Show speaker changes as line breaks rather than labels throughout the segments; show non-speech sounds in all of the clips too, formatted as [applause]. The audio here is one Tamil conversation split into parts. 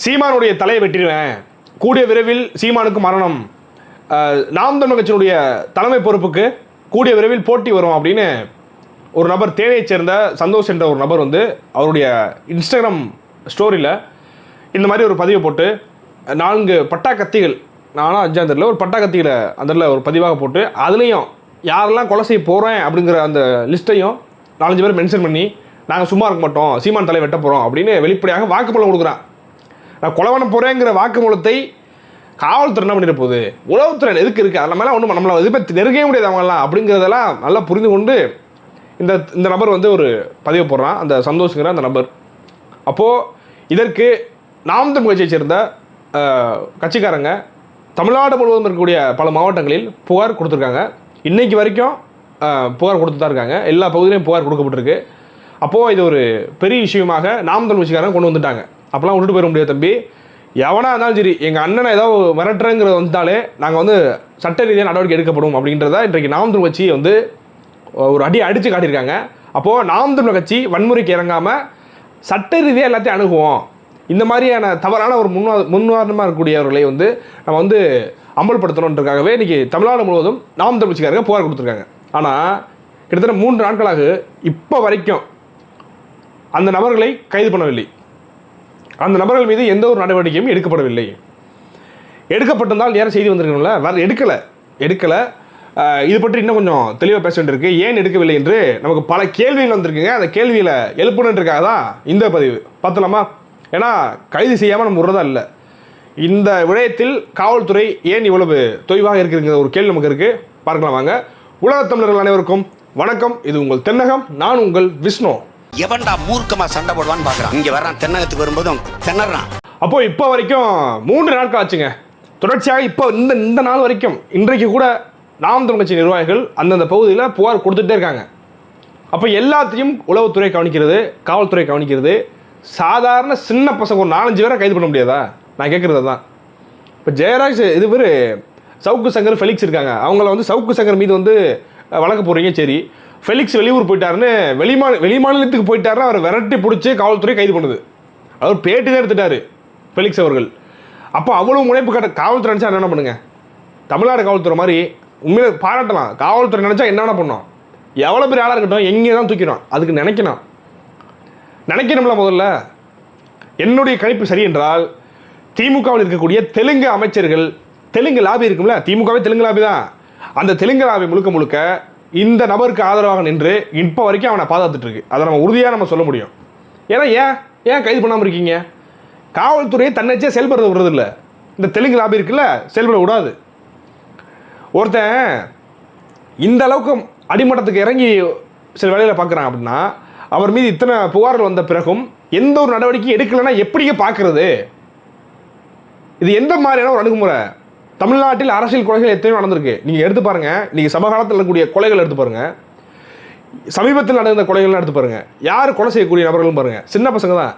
சீமானுடைய தலையை வெட்டிடுவேன். கூடிய விரைவில் சீமானுக்கு மரணம். நாம் தமிழ் கட்சியினுடைய தலைமை பொறுப்புக்கு கூடிய விரைவில் போட்டி வரும் அப்படின்னு ஒரு நபர் தேனியைச் சேர்ந்த சந்தோஷ் என்ற ஒரு நபர் வந்து அவருடைய இன்ஸ்டாகிராம் ஸ்டோரியில் இந்த மாதிரி ஒரு பதிவை போட்டு நான்கு பட்டா கத்திகள் நானும் அஞ்சாம் தெரியல ஒரு பட்டா கத்திகளை அதில் ஒரு பதிவாக போட்டு அதுலேயும் யாரெல்லாம் கொலை செய்ய போகிறேன் அப்படிங்கிற அந்த லிஸ்ட்டையும் நாலஞ்சு பேர் மென்ஷன் பண்ணி நாங்கள் சும்மா இருக்க மாட்டோம் சீமான் தலை வெட்ட போகிறோம் அப்படின்னு வெளிப்படையாக வாக்குமூலம் கொடுக்குறான். நான் கொலை பண்ண போகிறேங்கிற வாக்குமூலத்தை காவல்துறை என்ன பண்ணிட போகுது? உளவுத்துறை எதுக்கு இருக்குது அதில் மேலே ஒன்றும் நம்மளை இது நெருங்கவே முடியாது அவங்களாம் அப்படிங்கிறதெல்லாம் நல்லா புரிந்து கொண்டு இந்த இந்த நபர் வந்து ஒரு பதிவு போடுறான். அந்த சந்தோஷங்கிற அந்த நபர். அப்போது இதற்கு நாம் தமிழ் கட்சியை சேர்ந்த கட்சிக்காரங்க தமிழ்நாடு முழுவதும் இருக்கக்கூடிய பல மாவட்டங்களில் புகார் கொடுத்துருக்காங்க. இன்றைக்கு வரைக்கும் புகார் கொடுத்து தான் இருக்காங்க. எல்லா பகுதியிலையும் புகார் கொடுக்கப்பட்டிருக்கு. அப்போது இது ஒரு பெரிய விஷயமாக நாம் தமிழ் கட்சிக்காரங்க கொண்டு வந்துட்டாங்க. அப்போலாம் விட்டுட்டு போயிட முடியாது தம்பி. எவனாக இருந்தாலும் சரி எங்கள் அண்ணனை ஏதாவது மிரட்டுறங்கிறது வந்தாலே நாங்கள் வந்து சட்ட ரீதியாக நடவடிக்கை எடுக்கப்படும் அப்படின்றத இன்றைக்கு நாம் கட்சி வந்து ஒரு அடி அடித்து காட்டியிருக்காங்க. அப்போது நாம் கட்சி வன்முறைக்கு இறங்காமல் சட்ட ரீதியாக எல்லாத்தையும் அணுகுவோம். இந்த மாதிரியான தவறான ஒரு முன்வா முன்னுதாரணமாக இருக்கக்கூடியவர்களை வந்து நம்ம வந்து அமல்படுத்தணுன்றக்காகவே இன்றைக்கி தமிழ்நாடு முழுவதும் நாம் தமிழ் கட்சிக்காரங்க புகார் கொடுத்துருக்காங்க. ஆனால் கிட்டத்தட்ட மூன்று நாட்களாக இப்போ வரைக்கும் அந்த நபர்களை கைது பண்ணவில்லை. அந்த நபர்கள் மீது எந்த ஒரு நடவடிக்கையும் எடுக்கப்படவில்லை. எடுக்கப்பட்டிருந்தால் நேரம் செய்தி வந்திருக்கணும்ல? வேறு எடுக்கலை. எடுக்கலை. இது பற்றி இன்னும் கொஞ்சம் தெளிவாக பேச வேண்டியிருக்கு. ஏன் எடுக்கவில்லை என்று நமக்கு பல கேள்விகள் வந்திருக்குங்க. அந்த கேள்வியில் எழுப்பணுன்றக்காக தான் இந்த பதிவு. பார்த்தலாமா? ஏன்னா கைது செய்யாமல் நம்ம விடுறதா இல்லை. இந்த விடயத்தில் காவல்துறை ஏன் இவ்வளவு தொய்வாக இருக்குங்கிற ஒரு கேள்வி நமக்கு இருக்குது பார்க்கலாம் வாங்க. உலகத் தமிழர்கள் அனைவருக்கும் வணக்கம். இது உங்கள் தென்னகம். நான் உங்கள் விஷ்ணு.
எவன்டா மூர்க்கமா சண்டை போடுவான்னு பாக்குறான். இங்க வர்றான் தென்னகத்துக்கு வரும்போதும் திணறான்.
அப்போ இப்போ வரைக்கும் மூன்று நாட்கள் ஆச்சுங்க. தொடர்ச்சியாக இப்போ இந்த இந்த நாள் வரைக்கும் இன்றைக்கு கூட நாம் தமிழ் கட்சி நிர்வாகிகள் அந்தந்த பகுதியில் புகார் கொடுத்துட்டே இருக்காங்க. அப்போ எல்லாத்தையும் உளவுத்துறை கவனிக்கிறது காவல்துறை கவனிக்கிறது. சாதாரண சின்ன பசங்க ஒரு நாலஞ்சு பேரை கைது பண்ண முடியாதா? நான் கேட்குறது தான் இப்போ ஜெயராஜ் இது பேர் சவுக்கு சங்கர் ஃபெலிக்ஸ் இருக்காங்க. அவங்கள வந்து சவுக்கு சங்கர் மீது வந்து வழக்கு போடுறீங்க சரி. ஃபெலிக்ஸ் வெளியூர் போயிட்டாருன்னு வெளிமா வெளிமாநிலத்துக்கு போயிட்டாருன்னு அவர் விரட்டி பிடிச்சி காவல்துறை கைது பண்ணுது. அவர் பேட்டி தான் எடுத்துட்டாரு ஃபெலிக்ஸ் அவர்கள். அப்போ அவ்வளோ முனைப்பு கட்ட காவல்துறை நினச்சா என்ன பண்ணுங்க? தமிழ்நாடு காவல்துறை மாதிரி உண்மையில பாராட்டலாம். காவல்துறை நினச்சா என்னென்ன பண்ணோம்? எவ்வளோ பெரிய ஆளாக இருக்கட்டும் எங்கே தான் தூக்கிடும். அதுக்கு நினைக்கணும். நினைக்கணும்ல முதல்ல. என்னுடைய கணிப்பு சரி என்றால் திமுகவில் இருக்கக்கூடிய தெலுங்கு அமைச்சர்கள் தெலுங்கு லாபி இருக்கும்ல திமுகவே தெலுங்கு லாபி தான். அந்த தெலுங்கு லாபி முழுக்க முழுக்க இந்த நபருக்கு ஆதரவாக நின்று இப்போ வரைக்கும் அவனை பாதுகாத்துட்டு இருக்கு அதை நம்ம உறுதியாக நம்ம சொல்ல முடியும். ஏன்னா ஏன்? ஏன் கைது பண்ணாமல் இருக்கீங்க? காவல்துறையை தன்னச்சே செயல்படுறது விடுறதில்ல. இந்த தெலுங்கு லாபி இருக்குல்ல செயல்பட விடாது. ஒருத்தன் இந்த அளவுக்கு அடிமட்டத்துக்கு இறங்கி சில வேலையில் பார்க்குறான் அப்படின்னா அவர் மீது இத்தனை புகார்கள் வந்த பிறகும் எந்த ஒரு நடவடிக்கையும் எடுக்கலைன்னா எப்படிங்க பார்க்கறது? இது எந்த மாதிரியான ஒரு அணுகுமுறை? தமிழ்நாட்டில் அரசியல் கொலைகள் எத்தனையோ நடந்திருக்கு. நீங்கள் எடுத்து பாருங்கள் நீங்கள் சமகாலத்தில் இருக்கக்கூடிய கொலைகள் எடுத்து பாருங்கள் சமீபத்தில் நடந்த கொலைகள்லாம் எடுத்து பாருங்கள் யார் கொலை செய்யக்கூடிய நபர்களும் பாருங்கள் சின்ன பசங்க தான்.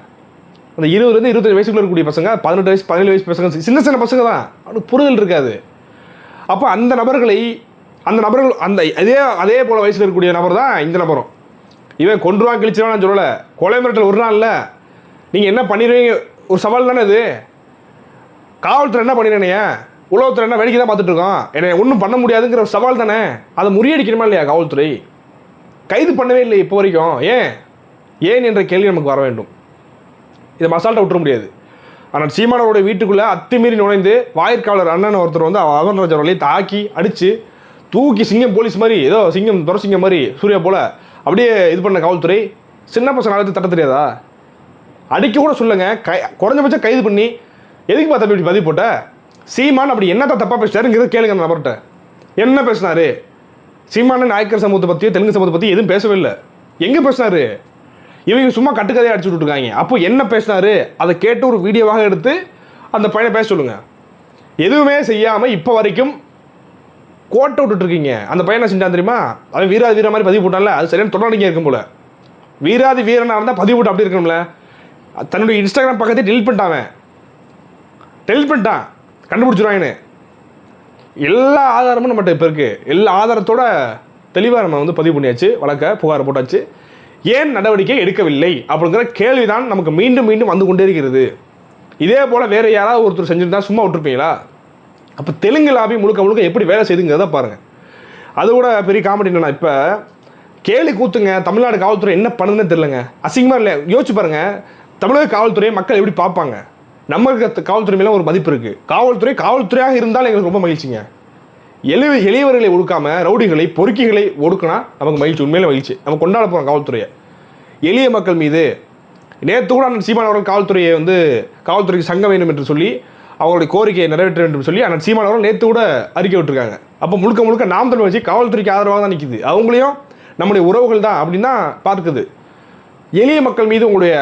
அந்த இருபதுலேருந்து இருபத்தஞ்சு வயசுக்குள்ள இருக்கக்கூடிய பசங்க பதினெட்டு வயசு பதினேழு வயசு பசங்க சின்ன சின்ன பசங்க தான். அவனுக்கு புரிதல் இருக்காது. அப்போ அந்த நபர்களை அந்த நபர்கள் அந்த அதே அதே போல் வயசில் இருக்கக்கூடிய நபர் தான் இந்த நபரும். இவன் கொன்றுவான் கிழிச்சிருவான் நான் சொல்லலை. கொலை மிரட்டல் ஒரு நாள் இல்லை நீங்கள் என்ன பண்ணிடுவீங்க? ஒரு சவால் தானே இது. காவல்துறை என்ன பண்ணிடுறேனைய உளவுத்துறை என்ன வேடிக்கை தான் பார்த்துட்டு இருக்கோம் என்னை ஒன்றும் பண்ண முடியாதுங்கிற சவால் தானே. அதை முறியடிக்கணுமா இல்லையா காவல்துறை? கைது பண்ணவே இல்லை இப்போ வரைக்கும். ஏன்? ஏன் என்ற கேள்வி நமக்கு வர வேண்டும். இதை மசால்ட்டை விட்டுற முடியாது. ஆனால் சீமானவருடைய வீட்டுக்குள்ளே அத்துமீறி நுழைந்து வாயிற்காவலர் அண்ணன் ஒருத்தர் வந்து அகன்ராஜ் அவர்களை தாக்கி அடித்து தூக்கி சிங்கம் போலீஸ் மாதிரி ஏதோ சிங்கம் துரசிங்கம் மாதிரி சூர்யா போல அப்படியே இது பண்ண காவல்துறை. சின்ன பசங்க அழைத்து தட்ட தெரியாதா? அடிக்க கூட சொல்லுங்க கை குறைஞ்சபட்சம் கைது பண்ணி எதுக்கு பார்த்து இப்படி பதிவு போட்ட? சீமான் அப்படி என்னத்த தப்பாக பேசிட்டாருங்கிறத கேளுங்க அந்த நபர்கிட்ட. என்ன பேசினாரு? சீமான நாயக்கர் சமூகத்தை பற்றியோ தெலுங்கு சமூகத்தை பற்றி எதுவும் பேசவே இல்லை. எங்கே பேசினாரு? இவங்க சும்மா கட்டுக்கதையை அடிச்சு இருக்காங்க அப்போ என்ன பேசினாரு? அதை கேட்டு ஒரு வீடியோவாக எடுத்து அந்த பையனை பேச சொல்லுங்க. எதுவுமே செய்யாமல் இப்போ வரைக்கும் கோட்டை விட்டுட்டு இருக்கீங்க அந்த பையனை செஞ்சான் தெரியுமா? அவன் வீராதி வீர மாதிரி பதிவு போட்டான்ல அது சரியான தொடர்ந்து இருக்கும் போல. வீராதி வீரனாக இருந்தால் பதிவு போட்டு அப்படி இருக்கணும்ல. தன்னுடைய இன்ஸ்டாகிராம் பக்கத்தை டெலிட் பண்ணிட்டான் டெலிட் பண்ணிட்டான். கண்டுபிடிச்சிருவாங்கன்னு. எல்லா ஆதாரமும் நம்மகிட்ட இப்போ இருக்குது எல்லா ஆதாரத்தோட தெளிவாக நம்ம வந்து பதிவு பண்ணியாச்சு வழக்க புகார் போட்டாச்சு. ஏன் நடவடிக்கை எடுக்கவில்லை அப்படிங்கிற கேள்விதான் நமக்கு மீண்டும் மீண்டும் வந்து கொண்டே இருக்கிறது. இதே போல் வேறு யாராவது ஒருத்தர் செஞ்சுருந்தா சும்மா விட்டுருப்பீங்களா? அப்போ தெலுங்கு லாபி முழுக்க முழுக்க எப்படி வேலை செய்துங்கிறத பாருங்கள் அது கூட பெரிய காமெடி என்னன்னா இப்போ கேலி கூத்துங்க தமிழ்நாடு காவல்துறை என்ன பண்ணுதுன்னு தெரிலங்க அசிங்கமாக இல்லை யோசிச்சு பாருங்கள் தமிழக காவல்துறையை மக்கள் எப்படி பார்ப்பாங்க? நம்ம இருக்க காவல்துறை மேலே ஒரு மதிப்பு இருக்குது காவல்துறை காவல்துறையாக இருந்தால் எங்களுக்கு ரொம்ப மகிழ்ச்சிங்க. எளிய எளியவர்களை ஒடுக்காம ரவுடிகளை பொறுக்கிகளை ஒடுக்கினா நமக்கு மகிழ்ச்சி உண்மையிலே மகிழ்ச்சி. நம்ம கொண்டாட போகிறோம் காவல்துறையை. எளிய மக்கள் மீது நேற்று கூட அண்ணன் சீமான் அவர்கள் காவல்துறையை வந்து காவல்துறைக்கு சங்கம் வேண்டும் என்று சொல்லி அவங்களுடைய கோரிக்கையை நிறைவேற்ற வேண்டும் சொல்லி அண்ணன் சீமான் அவர்கள் நேற்று கூட அறிக்கை விட்டுருக்காங்க. அப்போ முழுக்க முழுக்க நாம் தமிழ் வச்சு காவல்துறைக்கு ஆதரவாக தான் நிற்கிது அவங்களையும் நம்முடைய உறவுகள் தான் அப்படின்னு தான் பார்க்குது. எளிய மக்கள் மீது உங்களுடைய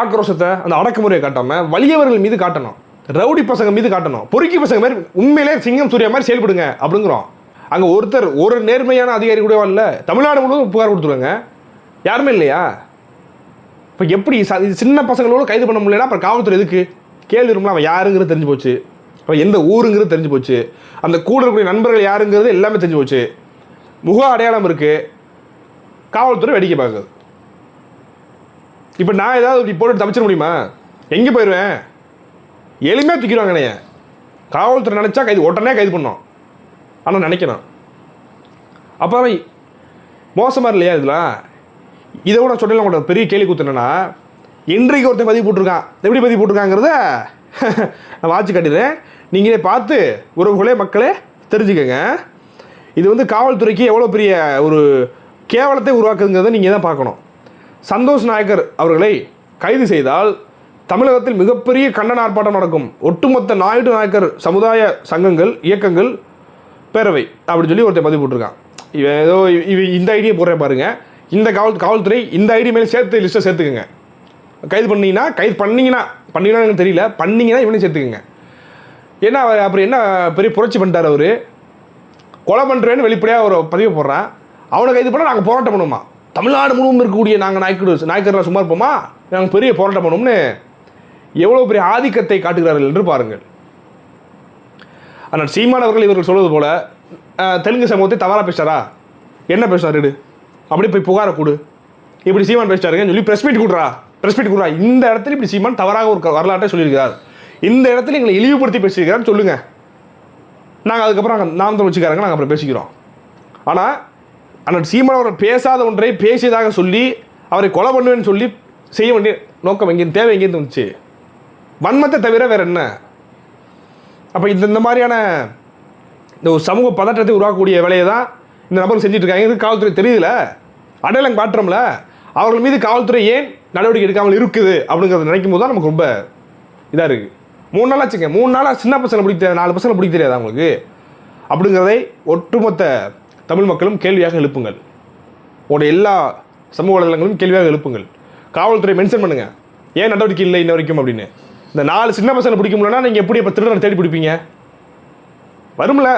ஆக்ரோஷத்தை அந்த அடக்குமுறையை காட்டாமல் வலியவர்கள் மீது காட்டணும். ரவுடி பசங்க மீது காட்டணும். பொறுக்கி பசங்க மாதிரி உண்மையிலே சிங்கம் சூர்யா மாதிரி செயல்படுங்க அப்படிங்கிறோம். அங்கே ஒருத்தர் ஒரு நேர்மையான அதிகாரி கூட இல்லை தமிழ்நாடு முழுவதும் புகார் கொடுத்துருவாங்க. யாருமே இல்லையா? இப்போ எப்படி இது சின்ன பசங்களோட கைது பண்ண முடியலன்னா அப்புறம் காவல்துறை எதுக்கு? கேள்வி இருக்கும்ல அவன் யாருங்கிறது தெரிஞ்சு போச்சு. அப்போ எந்த ஊருங்கிறது தெரிஞ்சு போச்சு. அந்த கூட இருக்கக்கூடிய நண்பர்கள் யாருங்கிறது எல்லாமே தெரிஞ்சு போச்சு. முக அடையாளம் இருக்குது காவல்துறை வேடிக்கை பார்க்குது. இப்போ நான் ஏதாவது இப்படி போட்டு தப்பிச்சிட முடியுமா? எங்கே போயிடுவேன் எளிமையாக தூக்கிடுவாங்க என்னைய. காவல்துறை நினச்சா கைது உடனே கைது பண்ணோம் ஆனால் நினைக்கணும். அப்போ மோசமாக இல்லையா இதெல்லாம் இதை கூட சொல்லலாம் கூட பெரிய கேள்வி கூத்து இன்றைக்கு ஒருத்தன் பதிவு போட்டிருக்கான். எப்படி பதிவு போட்டிருக்காங்கிறத [laughs] நான் வாட்சி காட்டிடுறேன். நீங்களே பார்த்து உறவுகளே மக்களே தெரிஞ்சுக்கோங்க. இது வந்து காவல்துறைக்கு எவ்வளோ பெரிய ஒரு கேவலத்தை உருவாக்குதுங்கிறத நீங்கள் தான் பார்க்கணும். சந்தோஷ் நாயக்கர் அவர்களை கைது செய்தால் தமிழகத்தில் மிகப்பெரிய கண்டன ஆர்ப்பாட்டம் நடக்கும். ஒட்டுமொத்த நாயுடு நாயக்கர் சமுதாய சங்கங்கள் இயக்கங்கள் பேரவை அப்படின்னு சொல்லி ஒருத்தர் பதிவு போட்டிருக்கான். இவன் ஏதோ இவ இந்த ஐடியை போடுறேன் பாருங்க. இந்த காவல் காவல்துறை இந்த ஐடி மேலே சேர்த்து லிஸ்ட்டை சேர்த்துக்குங்க. கைது பண்ணீங்கன்னா கைது பண்ணீங்கன்னா பண்ணீங்கன்னா எனக்கு தெரியல. பண்ணீங்கன்னா இவனையும் சேர்த்துக்குங்க. ஏன்னா அவர் அப்புறம் என்ன பெரிய புரட்சி பண்ணிட்டார் அவர்? கொலை பண்ணுறேன்னு வெளிப்படையாக ஒரு பதிவு போடுறான். அவனை கைது பண்ணால் நாங்கள் போராட்டம் பண்ணுவோமா? தமிழ்நாடு முழுவதும் இருக்கக்கூடிய நாங்கள் நாய்க்கர் நாய்க்கர்லாம் சும்மா இருப்போமா? நாங்கள் பெரிய போராட்டம் பண்ணோம்னு எவ்வளோ பெரிய ஆதிக்கத்தை காட்டுகிறார்கள் என்று பாருங்கள். ஆனால் சீமான் அவர்கள் இவர்கள் சொல்வது போல தெலுங்கு சமூகத்தை தவறாக பேசுகிறா என்ன பேசுறாரு இடு அப்படி போய் புகாரை கொடு. இப்படி சீமான் பேசிட்டாருங்கன்னு சொல்லி ப்ரெஸ் மீட் கொடுறா ப்ரெஸ் மீட் கொடுறா இந்த இடத்துல இப்படி சீமான் தவறாக ஒரு வரலாற்றை சொல்லியிருக்கிறார். இந்த இடத்துல எங்களை இழிவுபடுத்தி பேசியிருக்கிறான்னு சொல்லுங்கள் நாங்கள் அதுக்கப்புறம் நாங்கள் நாம் வச்சுக்காரங்க நாங்கள் அப்புறம் பேசிக்கிறோம். ஆனால் ஆனால் சீமான் அவர் பேசாத ஒன்றை பேசியதாக சொல்லி அவரை கொலை பண்ணுவேன்னு சொல்லி செய்ய வேண்டிய நோக்கம் எங்கேயும் தேவை எங்கேருந்து வந்துச்சு வன்மத்தை தவிர வேற என்ன? அப்போ இந்த இந்த மாதிரியான இந்த ஒரு சமூக பதற்றத்தை உருவாக்கக்கூடிய வேலையை தான் இந்த நபர் செஞ்சுட்ருக்காங்க இது காவல்துறை தெரியல அடையாளம் காட்டுறோம்ல? அவர்கள் மீது காவல்துறை ஏன் நடவடிக்கை எடுக்காமல் இருக்குது அப்படிங்கிறத நினைக்கும் போது தான் நமக்கு ரொம்ப இதாக இருக்குது மூணு நாளாக ஆச்சுங்க. மூணு நாளாக சின்ன பசங்களை பிடிக்க நாலு பசங்களை பிடிக்க தெரியாது அவங்களுக்கு அப்படிங்கிறதை ஒட்டுமொத்த தமிழ் மக்களும் கேள்வியாக எழுப்புங்கள். உங்களுடைய எல்லா சமூக வலைதளங்களும் கேள்வியாக எழுப்புங்கள். காவல்துறை மென்ஷன் பண்ணுங்கள் ஏன் நடவடிக்கை இல்லை இன்ன வரைக்கும் அப்படின்னு. இந்த நாலு சின்ன பசங்களை பிடிக்க முடியலன்னா நீங்கள் எப்படி இப்போ திருடனை தேடி பிடிப்பீங்க? வரும்ல.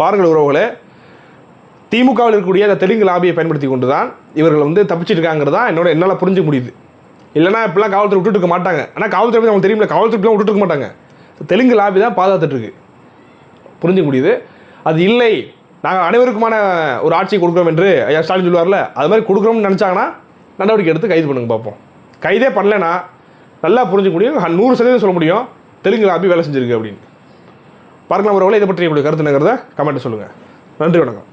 பாருங்கள் உறவுகளே. திமுகவில் இருக்கக்கூடிய அந்த தெலுங்கு லாபியை பயன்படுத்தி கொண்டு தான் இவர்கள் வந்து தப்பிச்சிட்டு இருக்காங்கிறது தான் என்னோட என்னால் புரிஞ்சு முடியுது. இல்லைன்னா இப்பெல்லாம் காவல்துறை விட்டுட்டு இருக்க மாட்டாங்க. ஆனால் காவல்துறை பத்தி அவங்களுக்கு தெரியுமில்ல காவல்துறை விட்டுட்டு மாட்டாங்க. தெலுங்கு லாபி தான் பாதுகாத்துட்ருக்கு புரிஞ்சு முடியுது. அது இல்லை. நாங்கள் அனைவருக்குமான ஒரு ஆட்சியை கொடுக்குறோம் என்று ஐயா ஸ்டாலின் சொல்லுவார்ல அது மாதிரி கொடுக்குறோம்னு நினச்சாங்கன்னா நடவடிக்கை எடுத்து கைது பண்ணுங்க பார்ப்போம். கைதே பண்ணலைன்னா நல்லா புரிஞ்சுக்க முடியும் நூறு சதவீதம் சொல்ல முடியும் தெலுங்கு லாபி வேலை செஞ்சுருக்கு அப்படின்னு. பார்க்கலாம் ஒருவேளை இதை பற்றி உங்களுடைய கருத்து என்னங்கிறத கமெண்ட் சொல்லுங்கள் நன்றி வணக்கம்.